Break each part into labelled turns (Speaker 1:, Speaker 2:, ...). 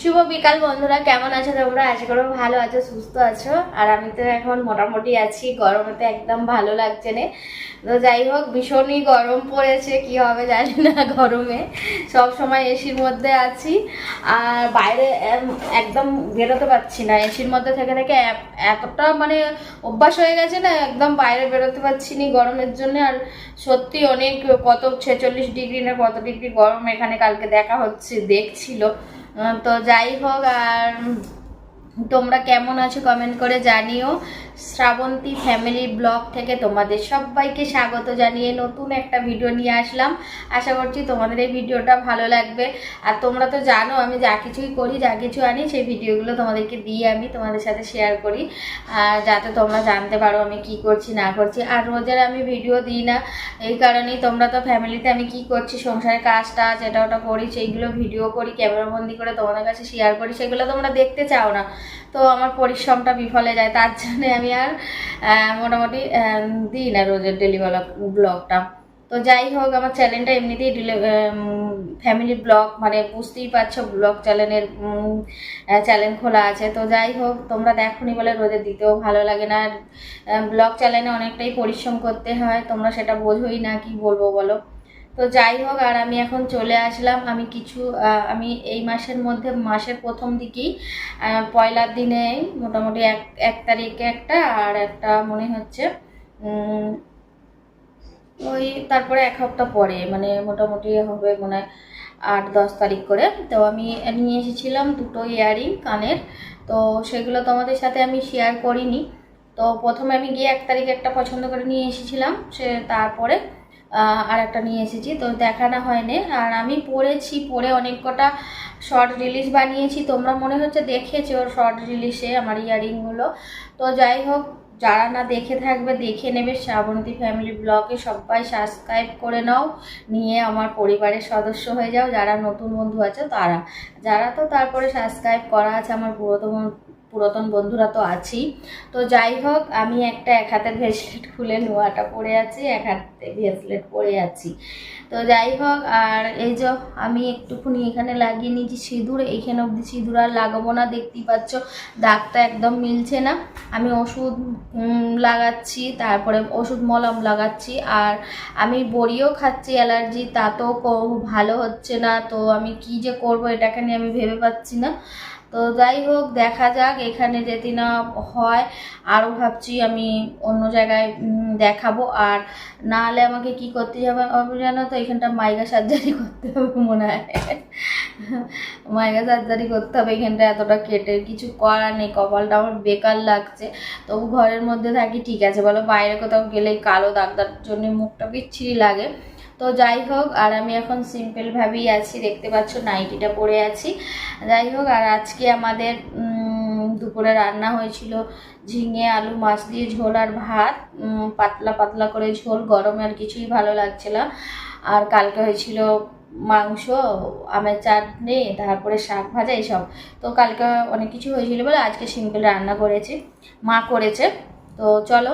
Speaker 1: শুভ বিকাল বন্ধুরা, কেমন আছো তোমরা? আশা করো ভালো আছো, সুস্থ আছো। আর আমি তো এখন মোটামুটি আছি, গরমে তো একদম ভালো লাগছে না। তো যাই হোক, ভীষণই গরম পড়েছে, কি হবে জানি না গরমে। সব সময় এসির মধ্যে আছি। আর বাইরে একদম বেরোতে পারছি না। এসির মধ্যে থেকে থেকে এতটা মানে অভ্যাস হয়ে গেছে না, একদম বাইরে বেরোতে পারছি না গরমের জন্য। আর সত্যি অনেক কত ছেচল্লিশ ডিগ্রি না কত ডিগ্রি গরম এখানে কালকে দেখা হচ্ছে, দেখছিল। তো যাই হোক আর তোমরা কেমন আছো কমেন্ট করে জানিও। শ্রাবন্তী ফ্যামিলি ব্লগ থেকে তোমাদের সবাইকে স্বাগত জানিয়ে নতুন একটা ভিডিও নিয়ে আসলাম। আশা করছি তোমাদের এই ভিডিওটা ভালো লাগবে। আর তোমরা তো জানো, আমি যা কিছুই করি, যা কিছু আনি, সেই ভিডিওগুলো তোমাদেরকে দিয়ে আমি তোমাদের সাথে শেয়ার করি। আর যাতে তোমরা জানতে পারো আমি কি করছি, না করছি। আর রোজের আমি ভিডিও দিই না। এই কারণেই তোমরা তো ফ্যামিলিতে আমি কি করছি, সংসারের কাজ টাজ এটা ওটা করি, সেইগুলো ভিডিও করি ক্যামেরাবন্দি করে তোমাদের কাছে শেয়ার করি, সেগুলো তোমরা দেখতে চাও না। তো আমার পরিশ্রমটা বিফলে যায়, তার জন্যে আমি আর মোটামুটি দিই না রোজের ডেলি ব্লগটা। তো যাই হোক, আমার চ্যানেলটা এমনিতেই ফ্যামিলি ব্লগ মানে বুঝতেই পারছ ব্লগ চ্যানেলের চ্যানেল খোলা আছে। তো যাই হোক, তোমরা দেখোনি বলে রোজে দিতেও ভালো লাগে না। ব্লগ চ্যানেলে অনেকটাই পরিশ্রম করতে হয়, তোমরা সেটা বোঝোই না, কি বলব বলো? তো যাই হোক, আর আমি এখন চলে আসলাম। আমি কিছু আমি এই মাসের মধ্যে, মাসের প্রথম দিকেই পয়লার দিনে মোটামুটি এক এক তারিখে একটা, আর একটা মনে হচ্ছে ওই তারপরে এক সপ্তাহ পরে মানে মোটামুটি হবে মনে হয় আট, দশ তারিখ করে। তো আমি নিয়ে এসেছিলাম দুটো ইয়ারিং কানের। তো সেগুলো তোমাদের সাথে আমি শেয়ার করিনি। তো প্রথমে আমি গিয়ে এক তারিখে একটা পছন্দ করে নিয়ে এসেছিলাম, সে তারপরে আর একটা নিয়ে এসেছি। তো দেখানো হয়নি। আর আমি পড়েছি, পড়ে অনেক কটা শর্ট রিলিজ বানিয়েছি। তোমরা মনে হচ্ছে দেখেছ শর্ট রিলিজে আমার ইয়ারিংগুলো তো যাই হোক, যারা না দেখে থাকবে, দেখে নেবে শ্রাবন্তী ফ্যামিলি ব্লগে সবাই সাবস্ক্রাইব করে নাও, নিয়ে আমার পরিবারের সদস্য হয়ে যাও। যারা নতুন বন্ধু আছে, তারা। যারা তো তারপরে সাবস্ক্রাইব করা আছে, আমার পুরাতন পুরাতন বন্ধুরা তো আছেই। তো যাই হোক, আমি একটা এক হাতের ভেসলেট খুলে নোয়াটা পরে আছি, এক হাতে ব্রেসলেট পরে আছি। তো যাই হোক, আর এই যে আমি একটুখানি এখানে লাগিয়ে নিয়েছি সিঁদুর এইখানে অবধি সিঁদুর আর লাগাবো না, দেখতেই পাচ্ছ দাগটা একদম মিলছে না। আমি ওষুধ লাগাচ্ছি, তারপরে ওষুধ মলম লাগাচ্ছি, আর আমি বড়িও খাচ্ছি অ্যালার্জি তা তো কো- ভালো হচ্ছে না। তো আমি কি যে করব, এটাকে নিয়ে আমি ভেবে পাচ্ছি না। তো যাই হোক, দেখা যাক এখানে যদি না হয়। আরও ভাবছি আমি অন্য জায়গায় দেখাবো। আর না হলে আমাকে কি করতে যাবে হবে জানো তো, এখানটা মাইগা সার্জারি করতে হবে মনে হয়। মাইগা সার্জারি করতে হবে এখানটা, এতটা কেটে। কিছু করার নেই, কপালটা আমার বেকার লাগছে। তবু ঘরের মধ্যে থাকি, ঠিক আছে। বলো, বাইরে কোথাও গেলেই কালো দাগদার জন্য মুখটা বিচ্ছিরি লাগে। তো যাই হোক, আর আমি এখন সিম্পলভাবেই আছি, দেখতে পাচ্ছ নাইটিটা পরে আছি। যাই হোক, আর আজকে আমাদের দুপুরে রান্না হয়েছিল ঝিঙে, আলু, মাছ দিয়ে ঝোল আর ভাত। পাতলা পাতলা করে ঝোল, গরমে আর কিছুই ভালো লাগছে না। আর কালকে হয়েছিল মাংস, আমের চাটনি, তারপরে শাক ভাজা, এইসব। তো কালকে অনেক কিছু হয়েছিল বলে আজকে সিম্পল রান্না করেছি, মা করেছে। তো চলো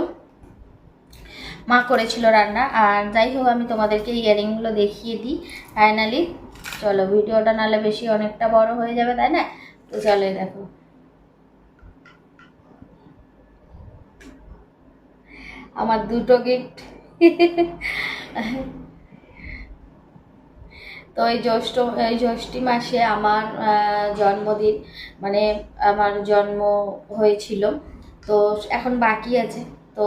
Speaker 1: মা করেছিল রান্না। আর যাই হোক, আমি তোমাদেরকে ইয়ারিংগুলো দেখিয়ে দিই। ফাইনালি চলো, ভিডিওটা নাহলে বেশি অনেকটা বড় হয়ে যাবে, তাই না? তো চলো দেখো। আমার দুটো গিফট তো এই জ্যৈষ্ঠ, এই জ্যৈষ্ঠী মাসে আমার জন্মদিন মানে আমার জন্ম হয়েছিল। তো এখন বাকি আছে। তো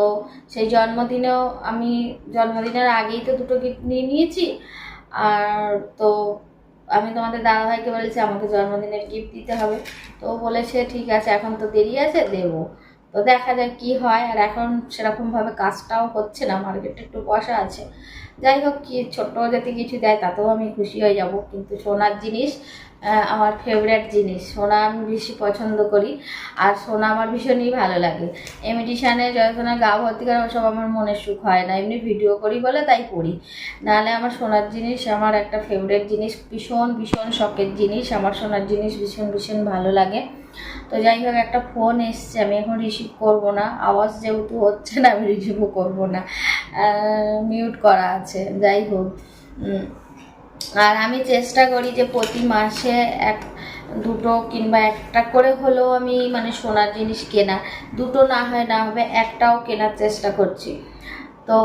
Speaker 1: সেই জন্মদিনেও আমি, জন্মদিনের আগেই তো দুটো গিফট নিয়ে নিয়েছি। আর তো আমি তোমাদের দাদাভাইকে বলেছি, আমাকে জন্মদিনের গিফট দিতে হবে। তো বলেছে, ঠিক আছে, এখন তো দেরি আছে, দেবো। তো দেখা যাক কি হয়। আর এখন সেরকমভাবে কাজটাও হচ্ছে না মার্কেটে একটু বসা আছে। যাই হোক, কি ছোট্ট যদি কিছু দেয়, তাতেও আমি খুশি হয়ে যাব। কিন্তু সোনার জিনিস আমার ফেভারিট জিনিস। সোনা আমি বেশি পছন্দ করি। আর সোনা আমার ভীষণই ভালো লাগে। এমিটিশানে যখন গা ভর্তি করে ওসব আমার মনের সুখ হয় না। এমনি ভিডিও করি বলে তাই করি। নাহলে আমার সোনার জিনিস, আমার একটা ফেভারিট জিনিস, ভীষণ ভীষণ শখের জিনিস, আমার সোনার জিনিস ভীষণ ভীষণ ভালো লাগে। তো যাই হোক, একটা ফোন এসছে, আমি এখন রিসিভ করব না। আওয়াজ যেহেতু হচ্ছে না, আমি রিসিভও করব না। মিউট করা আছে। যাই হোক আর আমি চেষ্টা করি যে প্রতি মাসে এক, দুটো কিংবা একটা করে হলেও আমি মানে সোনার জিনিস কেনা। দুটো না হয়, না হবে, একটাও কেনার চেষ্টা করছি। তো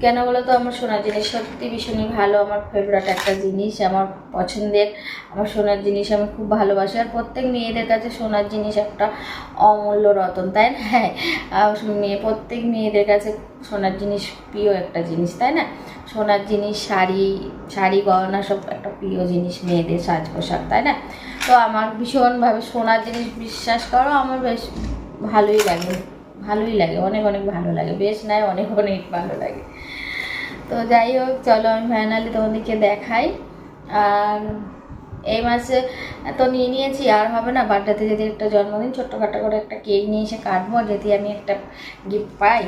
Speaker 1: কেন বলো তো আমার সোনার জিনিস সত্যি ভীষণই ভালো। আমার ফেভারিট একটা জিনিস, আমার পছন্দের, আমার সোনার জিনিস আমি খুব ভালোবাসি। আর প্রত্যেক মেয়েদের কাছে সোনার জিনিস একটা অমূল্য রতন, তাই না? হ্যাঁ মেয়ে, প্রত্যেক মেয়েদের কাছে সোনার জিনিস প্রিয় একটা জিনিস, তাই না? সোনার জিনিস, শাড়ি শাড়ি, গয়না সব একটা প্রিয় জিনিস মেয়েদের সাজ পোশাক তাই না? তো আমার ভীষণভাবে সোনার জিনিস বিশ্বাস করো, আমার বেশ ভালোই লাগে ভালোই লাগে, অনেক অনেক ভালো লাগে, বেশ নয় অনেক অনেক ভালো লাগে। তো যাই হোক, চলো আমি ফাইনালি তোমাদেরকে দেখাই। আর এই মাসে তো নিয়ে নিয়েছি, আর হবে না, বার্থডেতে যদি একটা জন্মদিন, ছোট্টখাটো করে একটা কেক নিয়ে এসে কাটবো, যদি আমি একটা গিফট পাই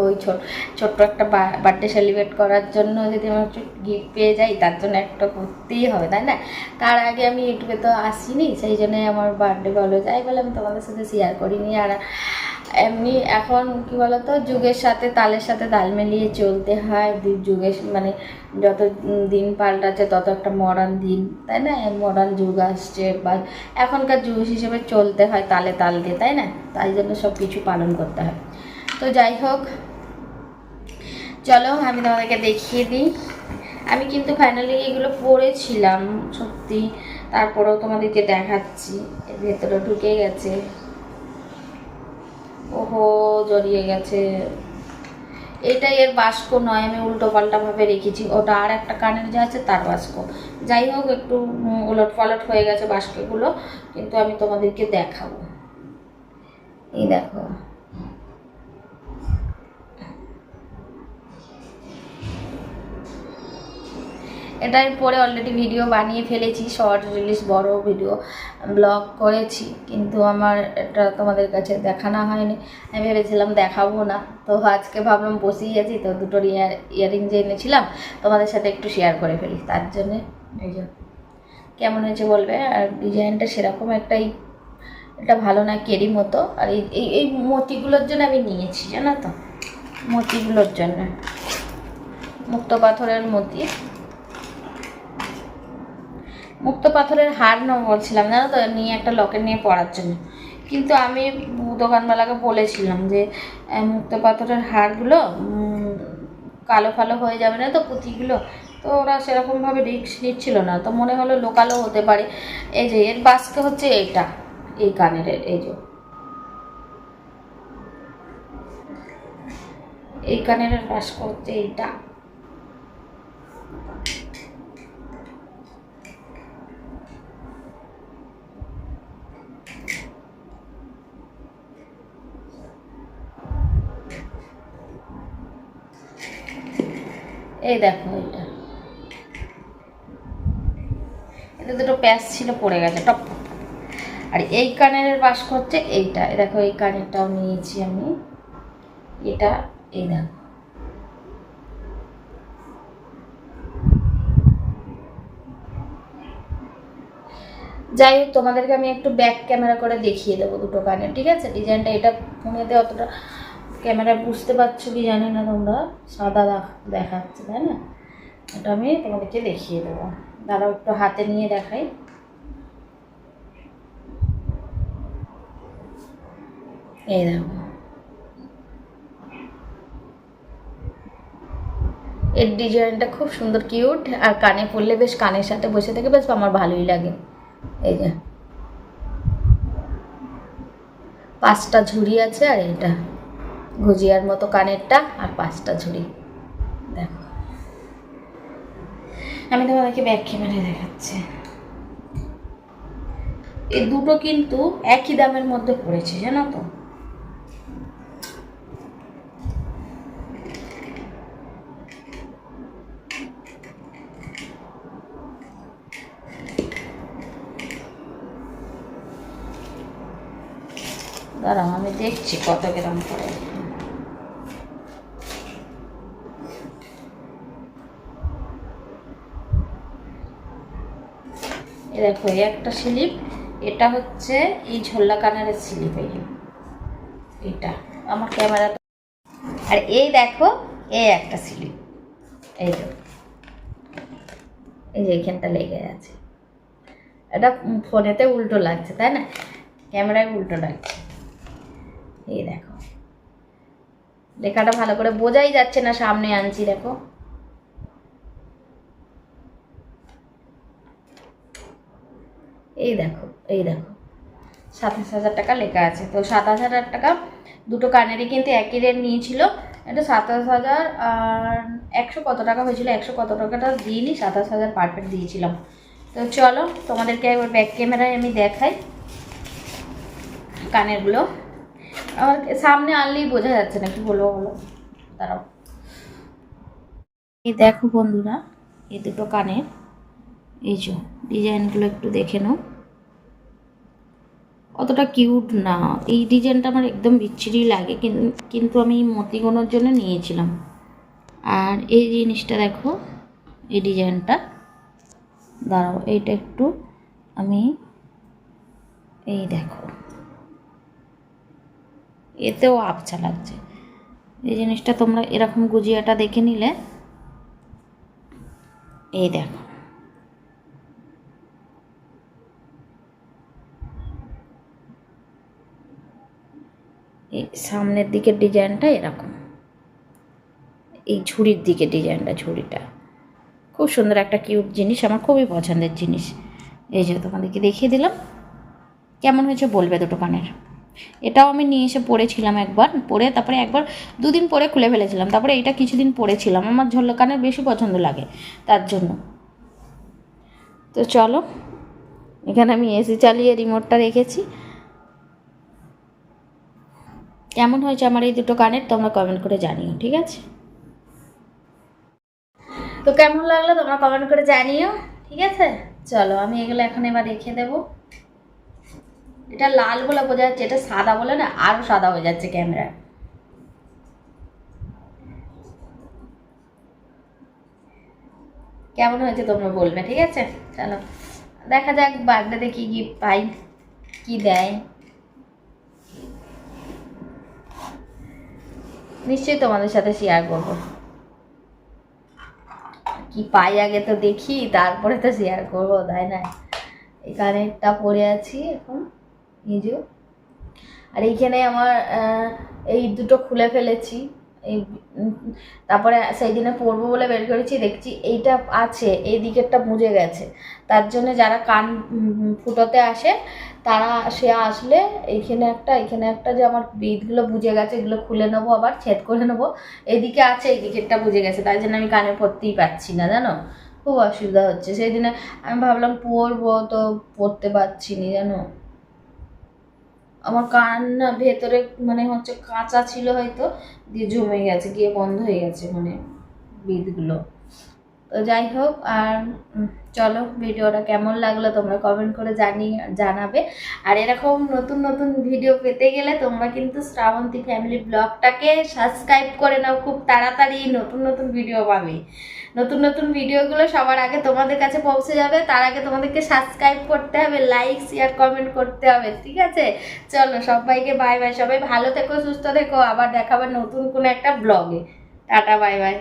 Speaker 1: ওই ছোট, ছোট্ট একটা বার্থডে সেলিব্রেট করার জন্য যদি আমি একটু গিফট পেয়ে যাই, তার জন্য একটা করতেই হবে, তাই না? তার আগে আমি ইউটিউবে তো আসিনি, সেই জন্যই আমার বার্থডে বলো যাই বলে আমি তোমাদের সাথে শেয়ার করিনি। আর এমনি এখন কি বলতো, যুগের সাথে তালের সাথে তাল মিলিয়ে চলতে হয়। যুগের মানে যত দিন পাল্টাচ্ছে, তত একটা মডার্ন দিন, তাই না? মডার্ন যুগ আসছে বা এখনকার যুগ হিসেবে চলতে হয় তালে তাল দিয়ে, তাই না? তাই জন্য সব কিছু পালন করতে হয়। তো যাই হোক, চলো আমি তোমাদেরকে দেখিয়ে দিই। আমি কিন্তু ফাইনালি এগুলো পড়েছিলাম, সত্যি। তারপরেও তোমাদেরকে দেখাচ্ছি। ভেতরে ঢুকে গেছে। ওহো, জড়িয়ে গেছে। এটা এর বাস্ক নয়, আমি উল্টো পাল্টা ভাবে রেখেছি। ওটা আর একটা কানের যে আছে, তার বাস্ক যাই হোক, একটু উলট পালট হয়ে গেছে বাস্কগুলো কিন্তু আমি তোমাদেরকে দেখাবো। এই দেখো। এটার পরে অলরেডি ভিডিও বানিয়ে ফেলেছি শর্ট রিলিজ বড় ভিডিও ব্লগ করেছি। কিন্তু আমার এটা তোমাদের কাছে দেখানো হয়নি। আমি ভেবেছিলাম দেখাবো না। তো আজকে ভাবলাম বসেই আছি, তো দুটো ইয়ার ইয়ারিং যে এনেছিলাম, তোমাদের সাথে একটু শেয়ার করে ফেলি। তার জন্যে এই যে, কেমন হয়েছে বলবে? আর ডিজাইনটা সেরকম একটাই, এটা ভালো না কেরি মতো। আর এই এই মতিগুলোর জন্য আমি নিয়েছি, জানো তো? মতিগুলোর জন্য। মুক্ত পাথরের মতি। মুক্ত পাথরের হার নেব বলছিলাম, জানো তো? নিয়ে একটা লকেট নিয়ে পড়ার জন্য। কিন্তু আমি দোকানওয়ালাকে বলেছিলাম যে মুক্ত পাথরের হারগুলো কালো ফালো হয়ে যাবে না তো পুঁথিগুলো? তো ওরা সেরকমভাবে রিক্স নিচ্ছিল না। তো মনে হলো লোকালও হতে পারে। এই যে, এর বাস্কে হচ্ছে এইটা, এই কানের, এই যে। এই কানের বাস্ক হচ্ছে এইটা। এই দেখো এটা। এটা দুটো প্যাচ ছিল, পড়ে গেছে, টপ। আর এই কানের বাস হচ্ছে এইটা। দেখো, এই কানেরটাও নিয়েছি আমি। এটা এই দেখো। যাই হোক, তোমাদেরকে আমি একটু ব্যাক ক্যামেরা করে দেখিয়ে দেবো দুটো কানের। ঠিক আছে? ডিজাইনটা এটা ফোনেতে অতটা ক্যামেরা বুঝতে পারছ কি জানি না তোমরা, সাদা দেখাচ্ছে, তাই না? এটা আমি তোমাদেরকে দেখিয়ে দেবো। দাঁড়াও, একটু হাতে নিয়ে দেখাই। এই দেখো। এর ডিজাইনটা খুব সুন্দর, কিউট, আর কানে পরলে বেশ কানের সাথে বসে থেকে বেশ আমার ভালোই লাগে। এই যে। পাঁচটা ঝুড়ি আছে আর এটা গুজিয়ার মতো কানেরটা আর পাঁচটা ঝুড়ি। দেখো। আমি তোমাদেরকে ব্যাক ক্যামেরা দেখাচ্ছি। এই দুটো কিন্তু একই দামের মধ্যে পড়েছে, জানো তো? দাঁড়াও, আমি দেখছি কত গ্রাম পড়ে। দেখো, এই একটা স্লিপ, এটা হচ্ছে এই ঝোল্লা কানারের স্লিপ, এই এটা, আমার ক্যামেরা আর এই দেখো, এই একটা স্লিপ, এই যে। এই যে এইখানটা লেগে আছে। এটা ফোনেতে উল্টো লাগছে, তাই না? ক্যামেরায় উল্টো লাগছে। এই দেখো। লেখাটা ভালো করে বোঝাই যাচ্ছে না, সামনে আনছি, দেখো। এই দেখো এই দেখো। সাতাশ হাজার টাকা লেখা আছে। তো সাতাশ হাজার টাকা দুটো কানেরই কিন্তু একই রেট নিয়েছিল। এটা সাতাশ হাজার আর একশো কত টাকা হয়েছিল? একশো কত টাকাটা দিইনি, সাতাশ হাজার পারফেক্ট দিয়েছিলাম। তো চলো, তোমাদেরকে একবার ব্যাক ক্যামেরায় আমি দেখাই কানেরগুলো। আমার সামনে আনলেই বোঝা যাচ্ছে না, কি বলব বলো? দাঁড়াও। এই দেখো বন্ধুরা, এই দুটো কানের। এই যে ডিজাইনগুলো একটু দেখে নাও। অতটা কিউট না। এই ডিজাইনটা আমার একদম বিচ্ছিরি লাগে, কিন- কিন্তু আমি মতিগোনোর জন্য নিয়েছিলাম। আর এই জিনিসটা দেখো, এই ডিজাইনটা। দাঁড়াও, এইটা একটু আমি এই দেখো। এতেও আবছা লাগছে। এই জিনিসটা তোমরা এরকম গুজিয়াটা দেখে নিলে, এই দেখো। সামনের দিকের ডিজাইনটা এরকম। এই ঝুড়ির দিকে ডিজাইনটা, ঝুড়িটা। খুব সুন্দর একটা কিউট জিনিস, আমার খুবই পছন্দের জিনিস। এই যে তোমাদেরকে দেখিয়ে দিলাম। কেমন হয়েছে বলবে দুটো কানের? এটাও আমি নিয়ে এসে পরেছিলাম একবার, পরে তারপরে একবার দুদিন পরে খুলে ফেলেছিলাম। তারপরে এটা কিছুদিন পরেছিলাম আমার ঝোলো কানের বেশি পছন্দ লাগে তার জন্য। তো চলো, এখানে আমি এসি চালিয়ে রিমোটটা রেখেছি। কেমন হয়েছে আমার এই দুটো কানের তোমরা কমেন্ট করে জানিও, ঠিক আছে? তো কেমন লাগল তোমরা কমেন্ট করে জানিও, ঠিক আছে? চলো, আমি এগুলো এখন এবার রেখে দেবো। এটা লাল বলে বোঝা যাচ্ছে, এটা সাদা বলে না আরও সাদা হয়ে যাচ্ছে ক্যামেরা কেমন হয়েছে তোমরা বলবে, ঠিক আছে? চলো, দেখা যাক বার্থডেতে কি গিফট পাই, কি দেয়। নিশ্চয়ই তোমাদের সাথে শেয়ার করব। কি পাই আগে তো দেখি, তারপরে তো শেয়ার করব, তাই না? এই কানেরটা পরে আছি এখন, নিজেও। আর এইখানে আমার এই দুটো খুলে ফেলেছি। এই তারপরে সেই দিনে পরবো বলে বের করেছি, দেখছি এইটা আছে, এই দিকেরটা মুজে গেছে। তার জন্য যারা কান ফুটোতে আসে, তারা সে আসলে এইখানে একটা এখানে একটা যে আমার বিদগুলো বুঝে গেছে, এগুলো খুলে নেব আবার, ছেদ করে নেব। এইদিকে আছে, এই দিকেরটা বুঝে গেছে তাই জন্য আমি কানে পরতেই পারছি না, জানো? খুব অসুবিধা হচ্ছে। সেই দিনে আমি ভাবলাম পরবো তো পড়তে পারছি না, জানো? আমার কান না ভেতরে মানে হচ্ছে কাঁচা ছিল হয়তো, দিয়ে জমে গেছে, গিয়ে বন্ধ হয়ে গেছে মানে বিদগুলো। তো যাই হোক, আর চলো ভিডিওটা কেমন লাগল তোমরা কমেন্ট করে জানি, জানাবে। আর এরকম নতুন নতুন ভিডিও পেতে গেলে তোমরা কিন্তু শ্রাবন্তী ফ্যামিলি ব্লগটাকে সাবস্ক্রাইব করে নাও খুব তাড়াতাড়ি, নতুন নতুন ভিডিও পাবে। নতুন নতুন ভিডিওগুলো সবার আগে তোমাদের কাছে পৌঁছে যাবে, তার আগে তোমাদেরকে সাবস্ক্রাইব করতে হবে লাইক শেয়ার কমেন্ট করতে হবে, ঠিক আছে? চলো সবাইকে বাই বাই সবাই ভালো থেকো, সুস্থ থেকো, আবার দেখাবে নতুন কোনো একটা ব্লগে টাটা বাই বাই